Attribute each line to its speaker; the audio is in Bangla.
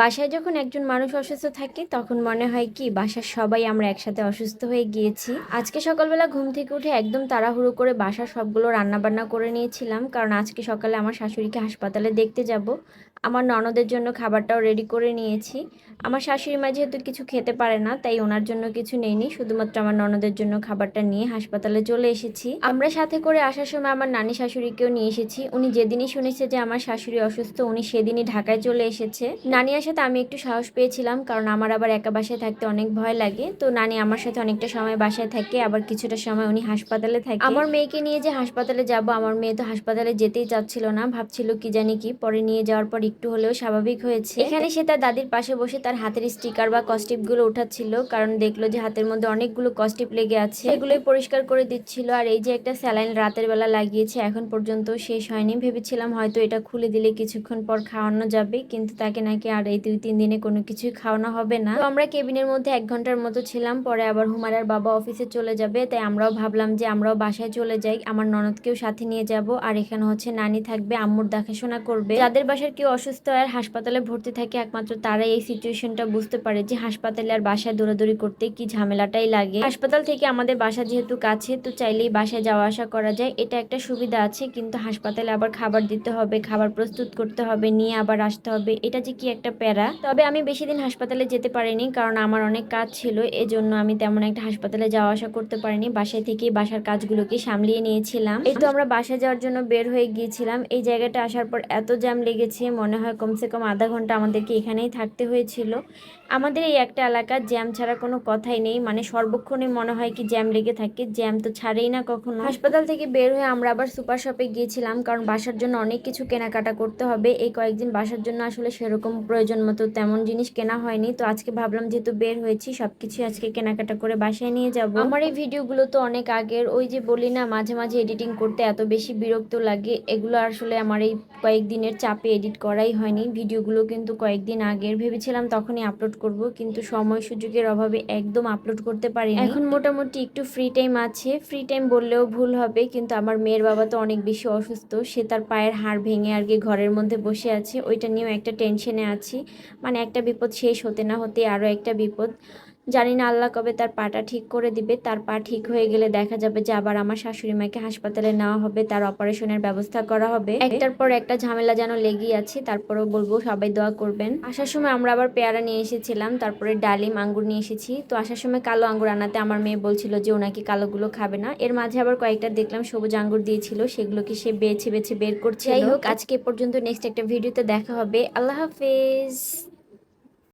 Speaker 1: বাসায় যখন একজন মানুষ অসুস্থ থাকে, তখন মনে হয় কি, বাসার সবাই আমরা একসাথে অসুস্থ হয়ে গিয়েছি। আজকে সকালবেলা ঘুম থেকে উঠে একদম তাড়াহুড়ো করে বাসার সবগুলো রান্নাবান্না করে নিয়েছিলাম, কারণ আজকে সকালে আমার শাশুড়িকে হাসপাতালে দেখতে যাব। আমার ননদের জন্য খাবারটাও রেডি করে নিয়েছি। আমার শাশুড়ি মা যেহেতু কিছু খেতে পারে না, তাই ওনার জন্য কিছু নেইনি শুধুমাত্র আমার ননদের জন্য খাবারটা নিয়ে হাসপাতালে চলে এসেছি। আমরা সাথে করে আসার সময় আমার নানি শাশুড়িকেও নিয়ে এসেছি। উনি যেদিনই শুনেছে যে আমার শাশুড়ি অসুস্থ, উনি সেদিনই ঢাকায় চলে এসেছে। নানি আসাতে আমি একটু সাহস পেয়েছিলাম, কারণ আমার আবার একা বাসায় থাকতে অনেক ভয় লাগে। তো নানি আমার সাথে অনেকটা সময় বাসায় থাকে, আবার কিছুটা সময় উনি হাসপাতালে থাকে। আমার মেয়েকে নিয়ে যে হাসপাতালে যাব, আমার মেয়ে তো হাসপাতালে যেতেই চাচ্ছিল না, ভাবছিল কি জানি কি, পরে নিয়ে যাওয়ার পর একটু হলেও স্বাভাবিক হয়েছে। এখানে সে তার দাদির পাশে বসে তার হাতের স্টিকার বা কস্টিপগুলো উঠাচ্ছিল, কারণ দেখল যে হাতের মধ্যে অনেকগুলো কস্টিপ লেগে আছে। এগুলোই পরিষ্কার করে দিচ্ছিল, আর এই যে একটা স্যালাইন রাতের বেলা লাগিয়েছে, এখন পর্যন্ত শেষ হয়নি। ভেবেছিলাম হয়তো এটা খুলে দিলে কিছুক্ষণ পর খাওয়ানো যাবে, কিন্তু তাকে নাকি আর এই দুই, তিন দিনে কোনো কিছুই খাওয়ানো হবে না। তো আমরা কেবিনের মধ্যে এক ঘণ্টার মতো ছিলাম, পরে আবার হুমারার বাবা অফিসে চলে যাবে। তাই আমরাও ভাবলাম যে আমরাও বাসায় চলে যাই, আমার ননদকেও সাথে নিয়ে যাব। আর এখানে হচ্ছে নানি থাকবে, আম্মুর দেখাশোনা করবে। যাদের বাসার কেউ অসুস্থ আর হাসপাতালে ভর্তি থাকে, একমাত্র তারাই এই সিচুয়েশনটা বুঝতে পারে যে হাসপাতালে আর বাসায় দৌড়াদৌড়ি করতে কি ঝামেলাটাই লাগে। হাসপাতাল থেকে আমাদের বাসা যেহেতু কাছে, তো চাইলেই বাসায় যাওয়া আসা করা যায়। এটা একটা সুবিধা আছে, কিন্তু হাসপাতালে আবার খাবার দিতে হবে, খাবার প্রস্তুত করতে হবে, নিয়ে আবার আসতে হবে। এটা যে কি একটা প্যারা। তবে আমি বেশি দিন হাসপাতালে যেতে পারিনি কারণ আমার অনেক কাজ ছিল, এজন্য আমি তেমন একটা হাসপাতালে যাওয়া আসা করতে পারিনি। বাসায় থেকেই বাসার কাজগুলোকে সামলিয়ে নিয়েছিলাম। এই তো আমরা বাসায় যাওয়ার জন্য বের হয়ে গিয়েছিলাম। এই জায়গাটা আসার পর এত জ্যাম লেগেছে, মনে হয় কমসে কম আধা ঘণ্টা আমাদেরকে এখানেই থাকতে হয়েছিল। আমাদের এই একটা এলাকা, জ্যাম ছাড়া কোনো কথাই নেই। মানে সর্বক্ষণে মনে হয় কি জ্যাম লেগে থাকে, জ্যাম তো ছাড়েই না কখনো। হাসপাতাল থেকে বের হয়ে আমরা আবার সুপার শপে গিয়েছিলাম কারণ বাসার জন্য অনেক কিছু কেনাকাটা করতে হবে। এই কয়েকদিন বাসার জন্য আসলে সেরকম প্রয়োজন মতো তেমন জিনিস কেনা হয়নি। তো আজকে ভাবলাম যেহেতু বের হয়েছি সব সবকিছু আজকে কেনাকাটা করে বাসায় নিয়ে যাব। আমার এই ভিডিওগুলো তো অনেক আগের। ওই যে বলি না মাঝে মাঝে এডিটিং করতে এত বেশি বিরক্ত লাগে। এগুলো আসলে আমার এই কয়েকদিনের চাপে এডিট করাই হয়নি। ভিডিওগুলো কিন্তু কয়েকদিন আগের। ভেবেছিলাম তখনই আপলোড করব কিন্তু সময় সুযোগের অভাবে একদম আপলোড করতে পারি এখন মোটামুটি একটু ফ্রি টাইম আছে। ফ্রি টাইম বললেও ভুল হবে কিন্তু আমার মেয়ের বাবা তো অনেক বেশি অসুস্থ। সে তার পায়ের হাড় ভেঙে আর কি ঘরের মধ্যে বসে আছে। ওইটা নিয়েও একটা টেনশনে আছি। মানে একটা বিপদ শেষ হতে না হতে আরও একটা বিপদ জানি না আল্লাহ কবে তার পাটা ঠিক করে দিবে, তার পা ঠিক হয়ে গেলে দেখা যাবে যে আবার আমার শাশুড়ি মাকে হাসপাতালে নেওয়া হবে, তার অপারেশনের ব্যবস্থা করা হবে। একটার পর একটা ঝামেলা যেন লেগেই আছে, তারপরেও বলব সবাই দোয়া করবেন। আসার সময় আমরা আবার পেয়ারা নিয়ে এসেছিলাম, তারপরে ডালিম আঙ্গুর নিয়ে এসেছি। তো আসার সময় কালো আঙ্গুর আনাতে আমার মেয়ে বলছিল যে ওনাকে কালোগুলো খাবে না। এর মাঝে আবার কয়েকটা দেখলাম সবুজ আঙ্গুর দিয়েছিল, সেগুলোকে সে বেছে বেছে বের করছে যাই হোক, আজকে পর্যন্ত নেক্সট একটা ভিডিওতে দেখা হবে। আল্লাহ হাফেজ।